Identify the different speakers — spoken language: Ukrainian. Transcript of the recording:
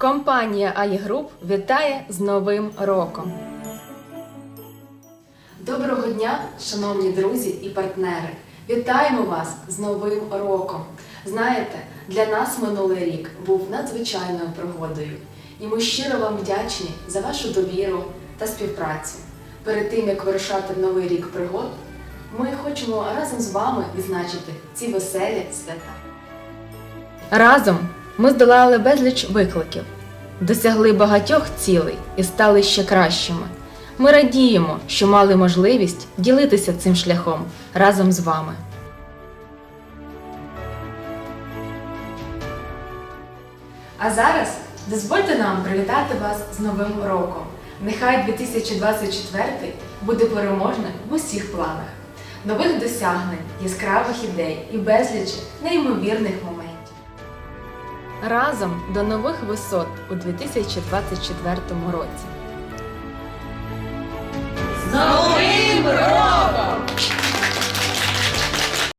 Speaker 1: Компанія АІ Груп вітає з Новим роком. Доброго дня, шановні друзі і партнери! Вітаємо вас з Новим роком! Знаєте, для нас минулий рік був надзвичайною пригодою, і ми щиро вам вдячні за вашу довіру та співпрацю. Перед тим як вирушати новий рік пригод, ми хочемо разом з вами відзначити ці веселі свята. Разом ми здолали безліч викликів, досягли багатьох цілей і стали ще кращими. Ми радіємо, що мали можливість ділитися цим шляхом разом з вами. А зараз дозвольте нам привітати вас з Новим роком. Нехай 2024 буде переможним в усіх планах, нових досягнень, яскравих ідей і безліч неймовірних моментів. Разом до нових висот у 2024 році.